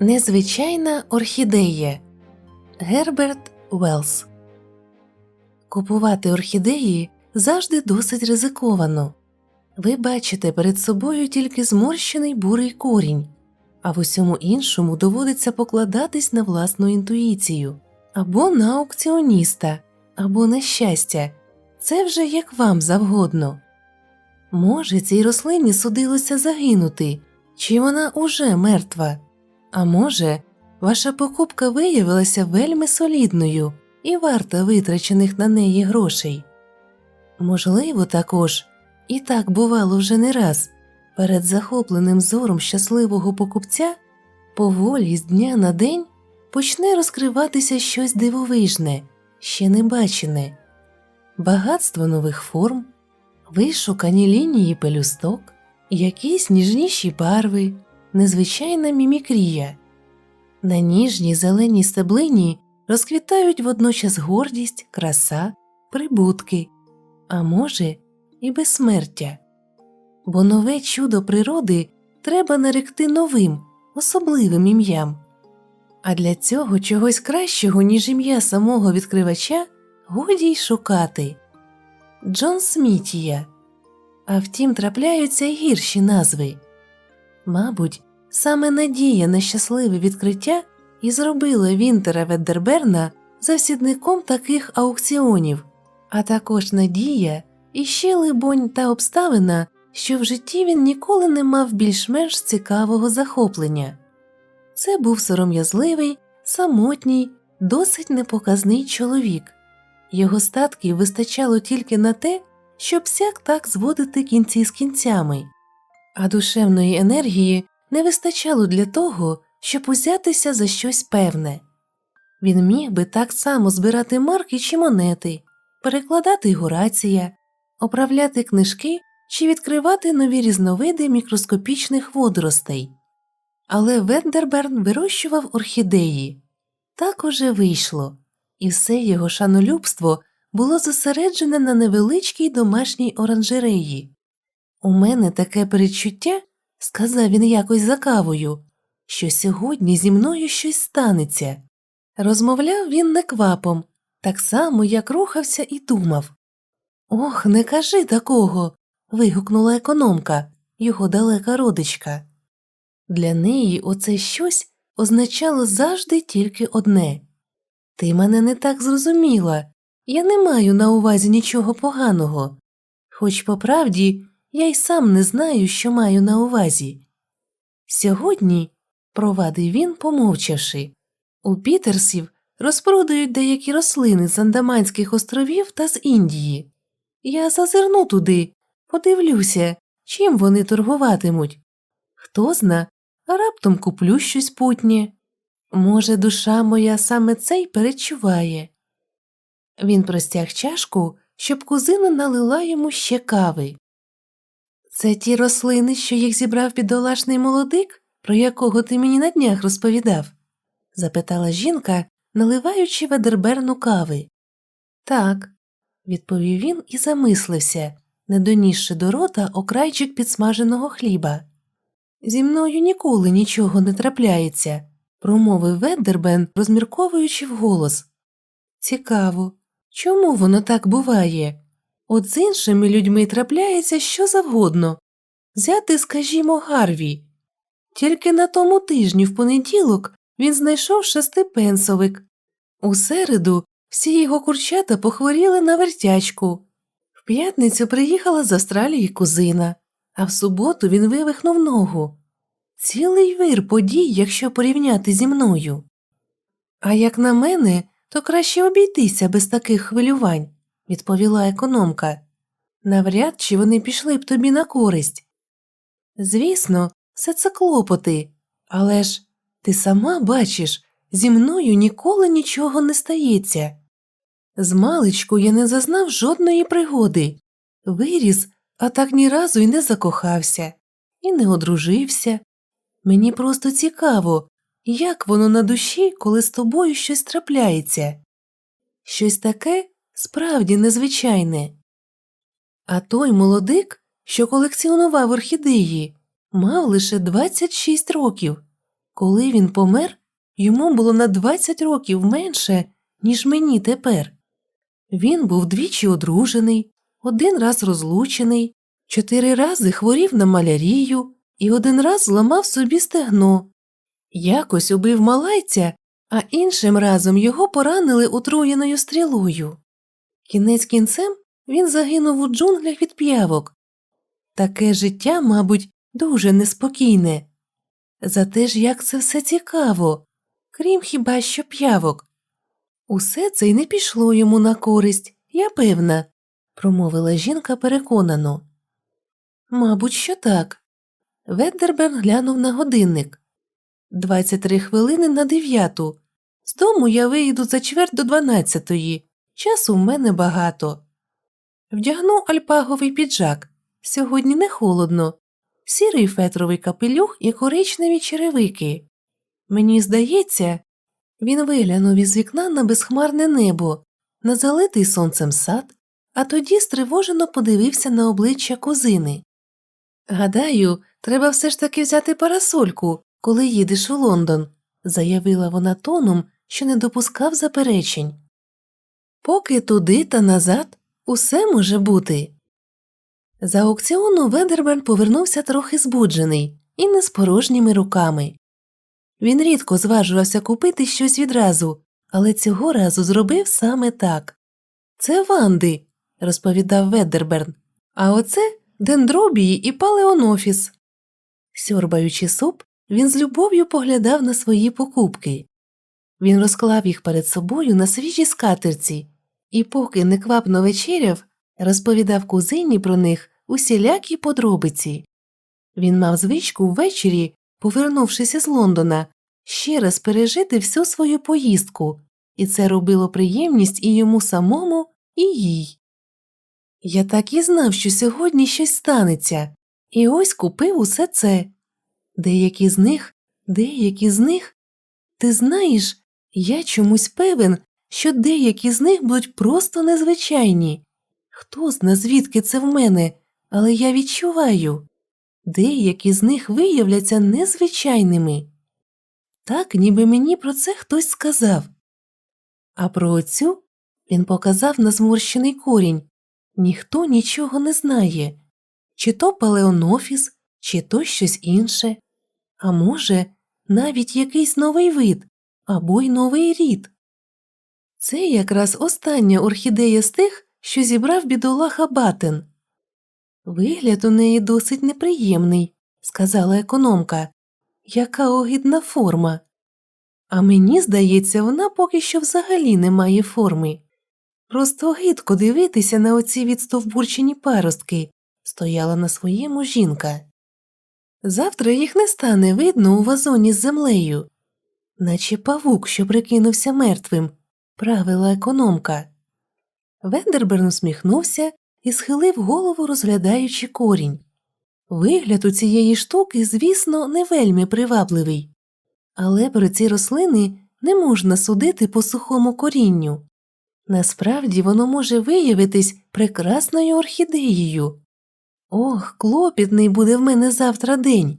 Незвичайна орхідея Герберт Велс Купувати орхідеї завжди досить ризиковано. Ви бачите перед собою тільки зморщений бурий корінь, а в усьому іншому доводиться покладатись на власну інтуїцію або на аукціоніста, або на щастя. Це вже як вам завгодно. Може, цій рослині судилося загинути, чи вона уже мертва. А може, ваша покупка виявилася вельми солідною і варта витрачених на неї грошей. Можливо, також, і так бувало вже не раз, перед захопленим зором щасливого покупця поволі з дня на день почне розкриватися щось дивовижне, ще не бачене, багатство нових форм, вишукані лінії пелюсток, якісь ніжніші барви, незвичайна мімікрія. На ніжній зеленій стеблині розквітають водночас гордість, краса, прибутки, а може, і безсмертя. Бо нове чудо природи треба наректи новим, особливим ім'ям. А для цього чогось кращого, ніж ім'я самого відкривача, годі й шукати. Джон Смітія. А втім, трапляються й гірші назви. Мабуть, саме надія на щасливе відкриття і зробила Вінтера Веддерберна завсідником таких аукціонів, а також надія і ще, либонь, та обставина, що в житті він ніколи не мав більш-менш цікавого захоплення. Це був сором'язливий, самотній, досить непоказний чоловік. Його статків вистачало тільки на те, щоб сяк так зводити кінці з кінцями, а душевної енергії не вистачало для того, щоб узятися за щось певне. Він міг би так само збирати марки чи монети, перекладати Горація, оправляти книжки чи відкривати нові різновиди мікроскопічних водоростей. Але Вендерберн вирощував орхідеї. Так уже вийшло, і все його шанолюбство було зосереджене на невеличкій домашній оранжереї. У мене таке передчуття, сказав він якось за кавою, що сьогодні зі мною щось станеться. Розмовляв він неквапом, так само, як рухався і думав. Ох, не кажи такого. вигукнула економка, його далека родичка. Для неї оце щось означало завжди тільки одне Ти мене не так зрозуміла, я не маю на увазі нічого поганого, хоч по правді я й сам не знаю, що маю на увазі. Сьогодні, провадив він, помовчавши, у Пітерсів розпродають деякі рослини з Андаманських островів та з Індії. Я зазирну туди, подивлюся, чим вони торгуватимуть. Хто зна, раптом куплю щось путнє. Може, душа моя саме це й перечуває. Він простяг чашку, щоб кузина налила йому ще кави. Це ті рослини, що їх зібрав бідолашний молодик, про якого ти мені на днях розповідав? запитала жінка, наливаючи ведерберну кави. Так, відповів він і замислився, не донісши до рота окрайчик підсмаженого хліба. Зі мною ніколи нічого не трапляється, промовив Веддербен, розмірковуючи вголос. Цікаво, чому воно так буває? От з іншими людьми трапляється що завгодно. Взяти, скажімо, Гарві. Тільки на тому тижні в понеділок він знайшов шестипенсовик. У середу всі його курчата похворіли на вертячку. В п'ятницю приїхала з Австралії кузина, а в суботу він вивихнув ногу. Цілий вир подій, якщо порівняти зі мною. А як на мене, то краще обійтися без таких хвилювань, відповіла економка. Навряд чи вони пішли б тобі на користь. Звісно, все це клопоти, але ж ти сама бачиш, зі мною ніколи нічого не стається. З маличку я не зазнав жодної пригоди, виріс, а так ні разу й не закохався, і не одружився. Мені просто цікаво, як воно на душі, коли з тобою щось трапляється. Щось таке справді незвичайне. А той молодик, що колекціонував орхідеї, мав лише 26 років. Коли він помер, йому було на 20 років менше, ніж мені тепер. Він був двічі одружений, один раз розлучений, чотири рази хворів на малярію і один раз зламав собі стегно. Якось убив малайця, а іншим разом його поранили отруєною стрілою. Кінець кінцем він загинув у джунглях від п'явок. Таке життя, мабуть, дуже неспокійне. Зате ж як це все цікаво, крім хіба що п'явок. Усе це й не пішло йому на користь, я певна, промовила жінка переконано. Мабуть, що так. Веддерберг глянув на годинник. Двадцять три хвилини на дев'яту. З дому я виїду за чверть до дванадцятої. Часу в мене багато. Вдягну альпаговий піджак. Сьогодні не холодно, сірий фетровий капелюх і коричневі черевики. Мені здається, він виглянув із вікна на безхмарне небо, на залитий сонцем сад, а тоді стривожено подивився на обличчя козини. Гадаю, треба все ж таки взяти парасольку, коли їдеш у Лондон, заявила вона тоном, що не допускав заперечень. Поки туди та назад усе може бути. За аукціону Ведерберн повернувся трохи збуджений і не з порожніми руками. Він рідко зважувався купити щось відразу, але цього разу зробив саме так. Це Ванди, розповідав Ведерберн, а оце дендробії і палеонофіс. Сьорбаючи суп, він з любов'ю поглядав на свої покупки. Він розклав їх перед собою на свіжій скатерці і, поки неквапно вечеряв, розповідав кузині про них усілякі подробиці. Він мав звичку ввечері, повернувшись із Лондона, ще раз пережити всю свою поїздку, і це робило приємність і йому самому, і їй. Я так і знав, що сьогодні щось станеться, і ось купив усе це. Деякі з них, деякі з них. Ти знаєш, я чомусь певен, що деякі з них будуть просто незвичайні. Хто зна, звідки це в мене, але я відчуваю деякі з них виявляться незвичайними. Так, ніби мені про це хтось сказав. А про оцю він показав на зморщений корінь ніхто нічого не знає, чи то палеонофіс, чи то щось інше, а може, навіть якийсь новий вид або й новий рід. Це якраз остання орхідея з тих, що зібрав бідолаха Батен. Вигляд у неї досить неприємний, сказала економка. Яка огидна форма. А мені здається, вона поки що взагалі не має форми. Просто гидко дивитися на оці відстовбурчені паростки, стояла на своєму жінка. Завтра їх не стане видно у вазоні з землею, наче павук, що прикинувся мертвим, правила економка. Вендерберн усміхнувся і схилив голову, розглядаючи корінь. Вигляд у цієї штуки, звісно, не вельми привабливий, але про ці рослини не можна судити по сухому корінню. Насправді воно може виявитись прекрасною орхідеєю. Ох, клопітний буде в мене завтра день.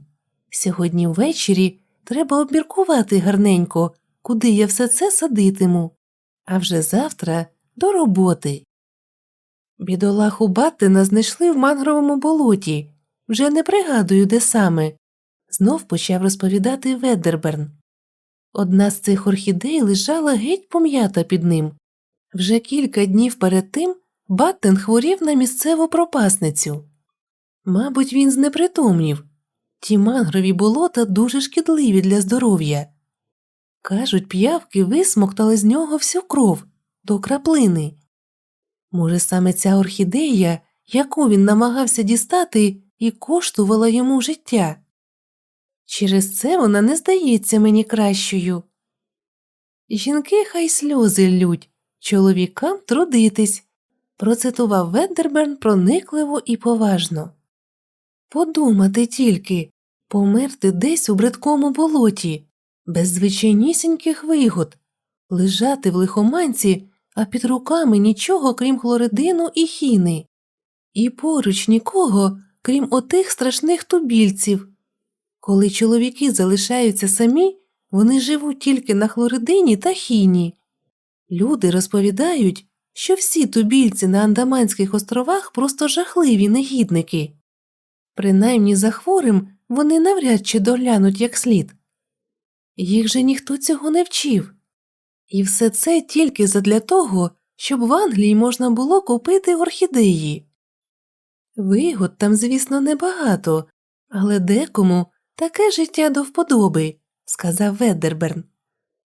Сьогодні ввечері треба обміркувати гарненько, куди я все це садитиму, а вже завтра до роботи. Бідолаху Баттена знайшли в мангровому болоті. Вже не пригадую, де саме. Знов почав розповідати Веддерберн. Одна з цих орхідей лежала геть пом'ята під ним. Вже кілька днів перед тим Баттен хворів на місцеву пропасницю. Мабуть, він знепритомнів. Ті мангрові болота дуже шкідливі для здоров'я. Кажуть, п'явки висмоктали з нього всю кров до краплини. Може, саме ця орхідея, яку він намагався дістати, і коштувала йому життя. Через це вона не здається мені кращою. Жінки хай сльози лють, чоловікам трудитись, процитував Веддерберн проникливо і поважно. Подумати тільки померти десь у бридкому болоті, без звичайнісіньких вигод, лежати в лихоманці, а під руками нічого, крім хлоридину і хіни, і поруч нікого, крім отих страшних тубільців. Коли чоловіки залишаються самі, вони живуть тільки на хлоридині та хіні. Люди розповідають, що всі тубільці на Андаманських островах просто жахливі негідники. Принаймні за хворим вони навряд чи доглянуть як слід. Їх же ніхто цього не вчив. І все це тільки задля того, щоб в Англії можна було купити орхідеї. Вигод там, звісно, небагато, але декому таке життя до вподоби, сказав Веддерберн.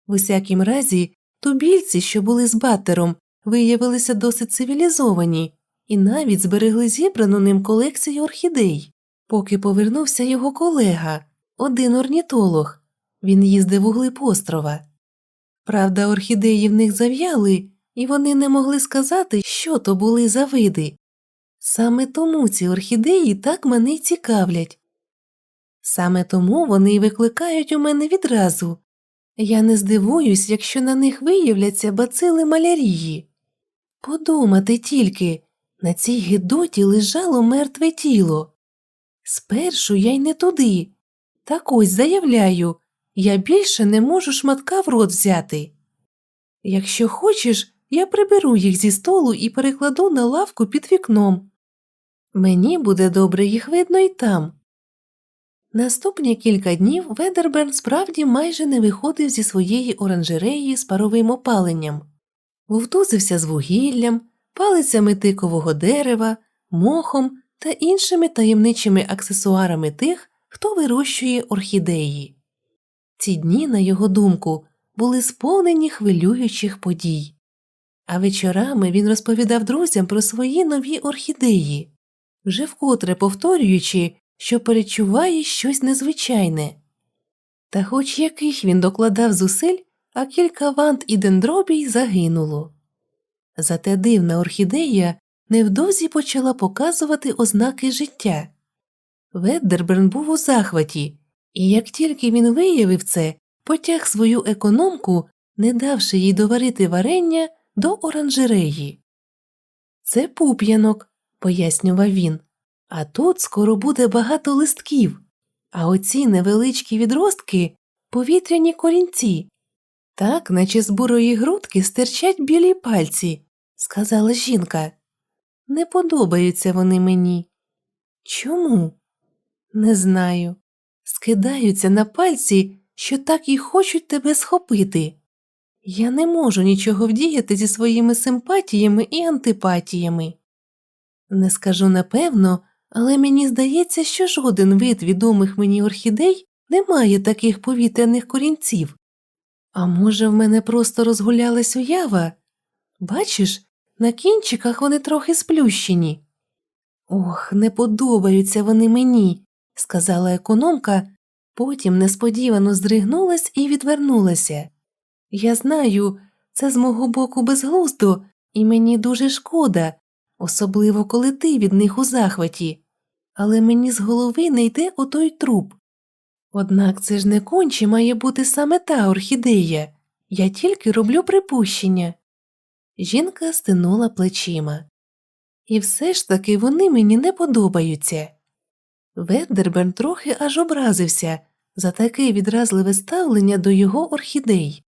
В усякім разі, тубільці, що були з батером, виявилися досить цивілізовані і навіть зберегли зібрану ним колекцію орхідей. Поки повернувся його колега, один орнітолог. Він їздив у глиб острова. Правда, орхідеї в них зав'яли, і вони не могли сказати, що то були за види. Саме тому ці орхідеї так мене цікавлять. Саме тому вони й викликають у мене відразу. Я не здивуюсь, якщо на них виявляться бацили малярії. Подумати тільки, на цій гидоті лежало мертве тіло. Спершу я й не туди. Так ось заявляю, я більше не можу шматка в рот взяти. Якщо хочеш, я приберу їх зі столу і перекладу на лавку під вікном. Мені буде добре їх видно й там. Наступні кілька днів Ведерберн справді майже не виходив зі своєї оранжереї з паровим опаленням, вовтузився з вугіллям, палицями тикового дерева, мохом та іншими таємничими аксесуарами тих, хто вирощує орхідеї. Ці дні, на його думку, були сповнені хвилюючих подій. А вечорами він розповідав друзям про свої нові орхідеї, вже вкотре повторюючи, що перечуває щось незвичайне. Та хоч яких він докладав зусиль, а кілька вант і дендробій загинуло. Зате дивна орхідея невдовзі почала показувати ознаки життя. Веддерберн був у захваті, і як тільки він виявив це, потяг свою економку, не давши їй доварити варення до оранжереї. Це пуп'янок, пояснював він, а тут скоро буде багато листків, а оці невеличкі відростки повітряні корінці. Так, наче з бурої грудки стирчать білі пальці, сказала жінка. Не подобаються вони мені. Чому? Не знаю. Скидаються на пальці, що так і хочуть тебе схопити. Я не можу нічого вдіяти зі своїми симпатіями і антипатіями. Не скажу напевно, але мені здається, що жоден вид відомих мені орхідей не має таких повітряних корінців. А може, в мене просто розгулялась уява? Бачиш, на кінчиках вони трохи сплющені. Ох, не подобаються вони мені, сказала економка, потім несподівано здригнулась і відвернулася. Я знаю, це з мого боку безглуздо, і мені дуже шкода, особливо коли ти від них у захваті, але мені з голови не йде отой труп. Однак це ж не конче має бути саме та орхідея, я тільки роблю припущення. Жінка стинула плечима. І все ж таки вони мені не подобаються. Веддерберн трохи аж образився за таке відразливе ставлення до його орхідей,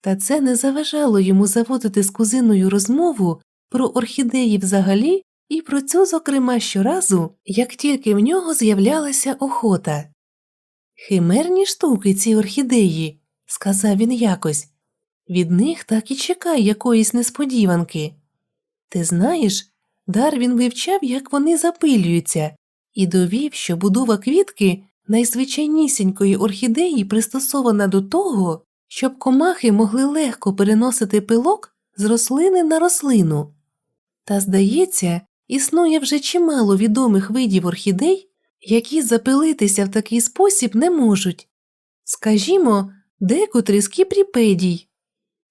та це не заважало йому заводити з кузиною розмову про орхідеї взагалі і про цю, зокрема, щоразу, як тільки в нього з'являлася охота. Химерні штуки ці орхідеї, сказав він якось, від них так і чекай якоїсь несподіванки. Ти знаєш, Дарвін вивчав, як вони запилюються, і довів, що будова квітки найзвичайнісінької орхідеї пристосована до того, щоб комахи могли легко переносити пилок з рослини на рослину. Та, здається, існує вже чимало відомих видів орхідей, які запилитися в такий спосіб не можуть. Скажімо, декотрі з кіпріпедій.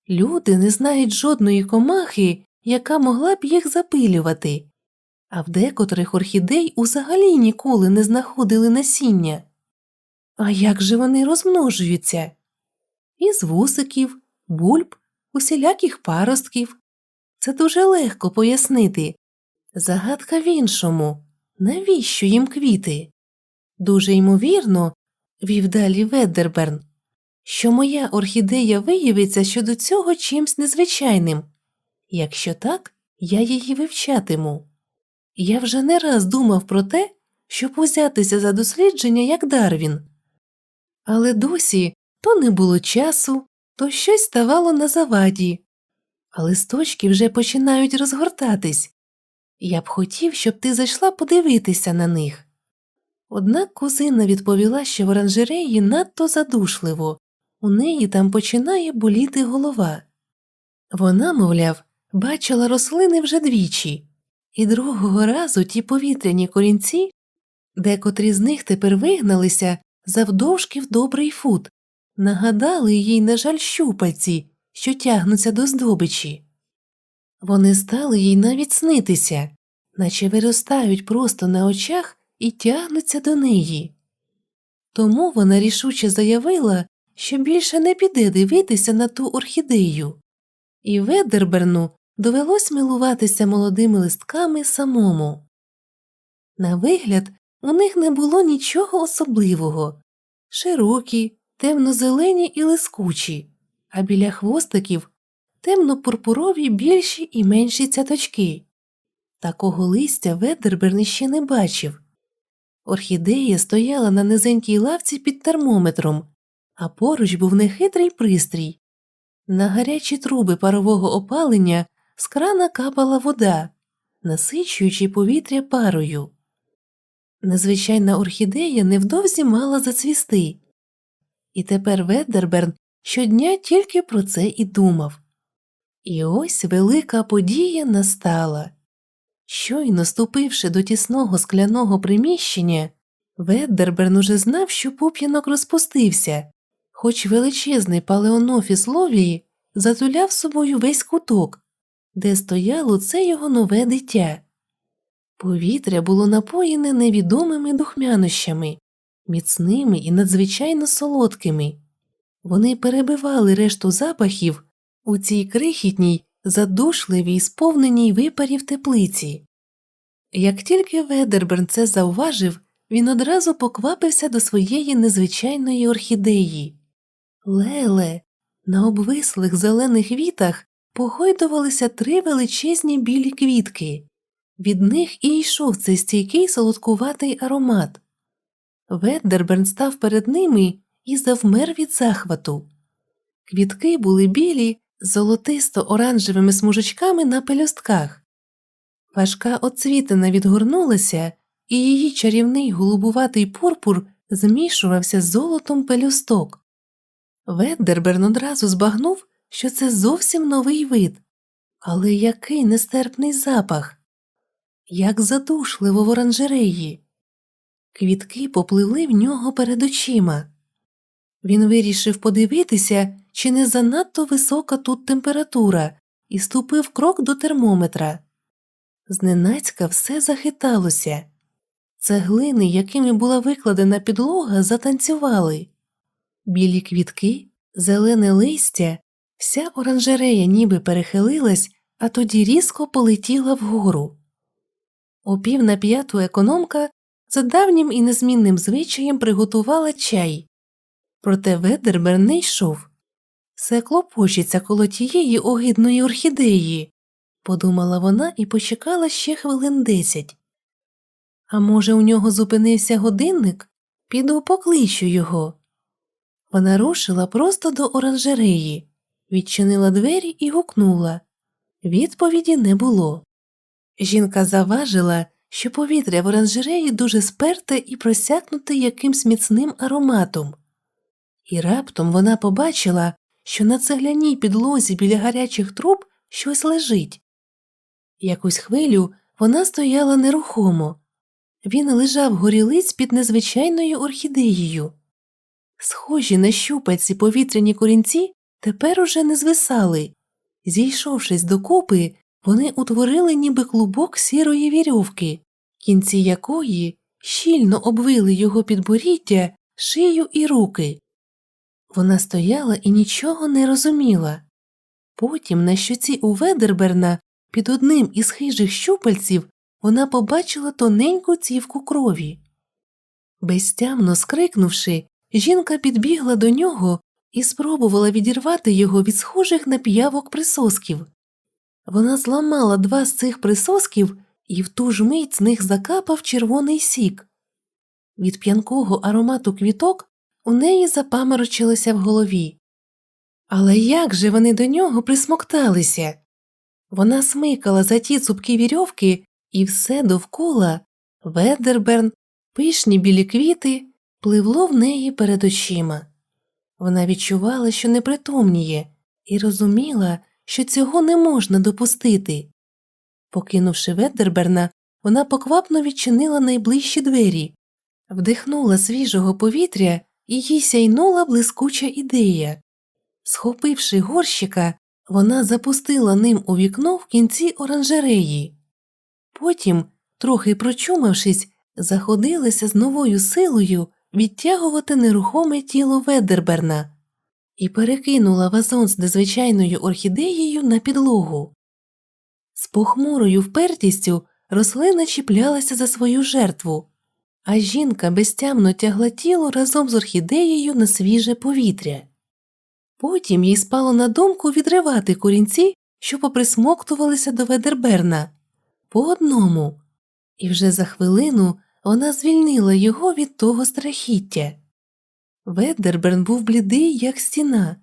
Люди не знають жодної комахи, яка могла б їх запилювати, а в декотрих орхідей взагалі ніколи не знаходили насіння. А як же вони розмножуються? Із вусиків, бульб, усіляких паростків. Це дуже легко пояснити. Загадка в іншому навіщо їм квіти? Дуже ймовірно, вів далі Веддерберн, що моя орхідея виявиться щодо цього чимсь незвичайним. Якщо так, я її вивчатиму. Я вже не раз думав про те, щоб узятися за дослідження як Дарвін. Але досі то не було часу, то щось ставало на заваді, а листочки вже починають розгортатись. Я б хотів, щоб ти зайшла подивитися на них. Однак кузина відповіла, що в оранжереї надто задушливо, у неї там починає боліти голова. Вона, мовляв, бачила рослини вже двічі, і другого разу ті повітряні корінці, декотрі з них тепер вигналися завдовжки в добрий фут, нагадали їй, на жаль, щупальці, що тягнуться до здобичі. Вони стали їй навіть снитися, наче виростають просто на очах і тягнуться до неї. Тому вона рішуче заявила, що більше не піде дивитися на ту орхідею, і Ведерберну довелось милуватися молодими листками самому. На вигляд, у них не було нічого особливого широкі, темно-зелені і лискучі, а біля хвостиків темно-пурпурові більші і менші цяточки. Такого листя Ведерберн іще не бачив. Орхідея стояла на низенькій лавці під термометром, а поруч був нехитрий пристрій. На гарячі труби парового опалення з крана капала вода, насичуючи повітря парою. Незвичайна орхідея невдовзі мала зацвісти, і тепер Веддерберн щодня тільки про це і думав. І ось велика подія настала. Щойно ступивши до тісного скляного приміщення, Веддерберн уже знав, що пуп'янок розпустився, хоч величезний палеонофіс ловії затуляв собою весь куток, де стояло це його нове дитя. Повітря було напоєне невідомими духмянощами, міцними і надзвичайно солодкими. Вони перебивали решту запахів у цій крихітній, задушливій, сповненій випарів теплиці. Як тільки Ведерберн це завважив, він одразу поквапився до своєї незвичайної орхідеї. Леле, на обвислих зелених вітах погойдувалися три величезні білі квітки. Від них і йшов цей стійкий солодкуватий аромат. Веддерберн став перед ними і завмер від захвату. Квітки були білі з золотисто-оранжевими смужечками на пелюстках. Важка оцвітина відгорнулася, і її чарівний голубуватий пурпур змішувався з золотом пелюсток. Веддерберн одразу збагнув, що це зовсім новий вид, але який нестерпний запах, як задушливо в оранжереї. Квітки попливли в нього перед очима. Він вирішив подивитися, чи не занадто висока тут температура, і ступив крок до термометра. Зненацька все захиталося. Цеглини, якими була викладена підлога, затанцювали. Білі квітки, зелене листя, вся оранжерея ніби перехилилась, а тоді різко полетіла вгору. О пів на п'яту економка за давнім і незмінним звичаєм приготувала чай. Проте Ведербер не йшов. Все клопочеться коло тієї огидної орхідеї, подумала вона і почекала ще хвилин десять. А може, у нього зупинився годинник? Піду покличу його. Вона рушила просто до оранжереї, відчинила двері і гукнула. Відповіді не було. Жінка заважила, що повітря в оранжереї дуже сперте і просякнуте якимсь міцним ароматом. І раптом вона побачила, що на цегляній підлозі біля гарячих труб щось лежить. Якусь хвилю вона стояла нерухомо. Він лежав горілиць під незвичайною орхідеєю. Схожі на щупальці повітряні корінці тепер уже не звисали. Зійшовшись докупи, вони утворили ніби клубок сірої вірьовки, кінці якої щільно обвили його підборіддя, шию і руки. Вона стояла і нічого не розуміла. Потім на щоці у Ведерберна під одним із хижих щупальців вона побачила тоненьку цівку крові. Безтямно скрикнувши, жінка підбігла до нього і спробувала відірвати його від схожих на п'явок присосків. Вона зламала два з цих присосків, і в ту ж мить з них закапав червоний сік. Від п'янкого аромату квіток у неї запаморочилося в голові. Але як же вони до нього присмокталися? Вона смикала за ті цупкі вірьовки, і все довкола ведерберн, пишні білі квіти пливло в неї перед очима. Вона відчувала, що непритомніє, і розуміла, що цього не можна допустити. Покинувши Веддерберна, вона поквапно відчинила найближчі двері, вдихнула свіжого повітря і їй сяйнула блискуча ідея. Схопивши горщика, вона запустила ним у вікно в кінці оранжереї. Потім, трохи прочумавшись, заходилася з новою силою відтягувати нерухоме тіло Веддерберна і перекинула вазон з незвичайною орхідеєю на підлогу. З похмурою впертістю рослина чіплялася за свою жертву, а жінка безтямно тягла тіло разом з орхідеєю на свіже повітря. Потім їй спало на думку відривати корінці, що поприсмоктувалися до Ведерберна по одному, і вже за хвилину вона звільнила його від того страхіття. Ведерберн був блідий, як стіна.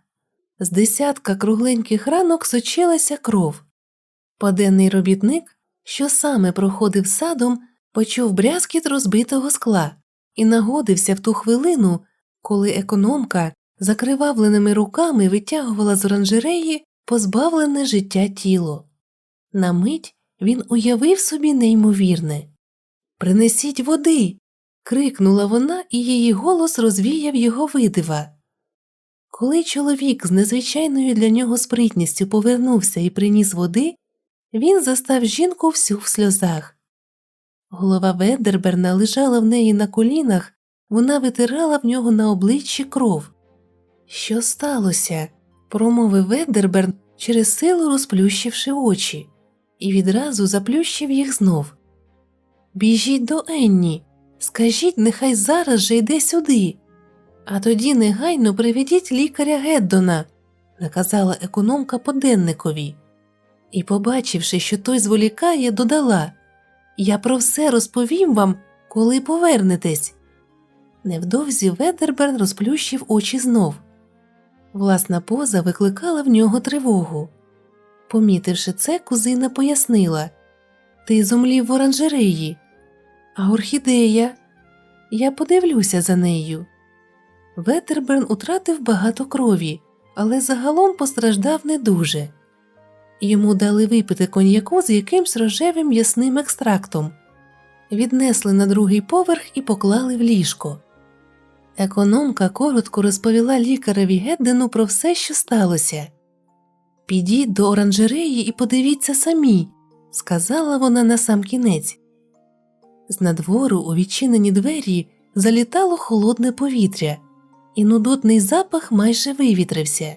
З десятка кругленьких ранок сочилася кров. Поденний робітник, що саме проходив садом, почув брязкіт розбитого скла і нагодився в ту хвилину, коли економка закривавленими руками витягувала з оранжереї позбавлене життя тіло. На мить він уявив собі неймовірне. Принесіть води. крикнула вона, і її голос розвіяв його видива. Коли чоловік з незвичайною для нього спритністю повернувся і приніс води, він застав жінку всю в сльозах. Голова Ведерберна лежала в неї на колінах, вона витирала в нього на обличчі кров. Що сталося? промовив Ведерберн, через силу розплющивши очі, і відразу заплющив їх знов. Біжіть до Енні, скажіть, нехай зараз же йде сюди. А тоді негайно приведіть лікаря Геддона, наказала економка поденникові. І, побачивши, що той зволікає, додала Я про все розповім вам, коли повернетесь. Невдовзі Ведерберн розплющив очі знов. Власна поза викликала в нього тривогу. Помітивши це, кузина пояснила Ти зумлів в оранжереї. А орхідея? Я подивлюся за нею. Ветерберн утратив багато крові, але загалом постраждав не дуже. Йому дали випити коньяку з якимсь рожевим м'ясним екстрактом, віднесли на другий поверх і поклали в ліжко. Економка коротко розповіла лікареві Геддену про все, що сталося. Підіть до оранжереї і подивіться самі, сказала вона на сам кінець. З надвору у відчинені двері залітало холодне повітря, і нудотний запах майже вивітрився.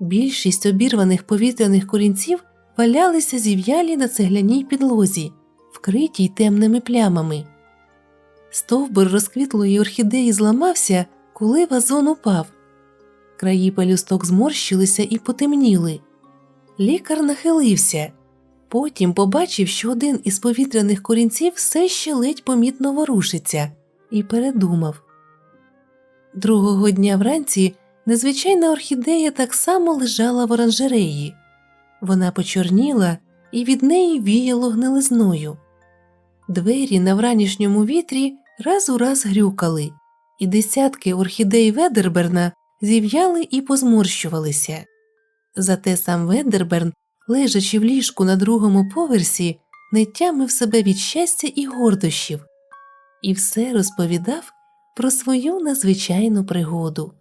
Більшість обірваних повітряних корінців валялися зів'ялі на цегляній підлозі, вкритій темними плямами. Стовбур розквітлої орхідеї зламався, коли вазон упав. Краї пелюсток зморщилися і потемніли. Лікар нахилився. Потім побачив, що один із повітряних корінців все ще ледь помітно ворушиться, і передумав. Другого дня вранці незвичайна орхідея так само лежала в оранжереї. Вона почорніла і від неї віяло гнилизною. Двері на вранішньому вітрі раз у раз грюкали, і десятки орхідей Ведерберна зів'яли і позморщувалися. Зате сам Ведерберн лежачи в ліжку на другому поверсі, не тямив себе від щастя і гордощів, і все розповідав про свою надзвичайну пригоду.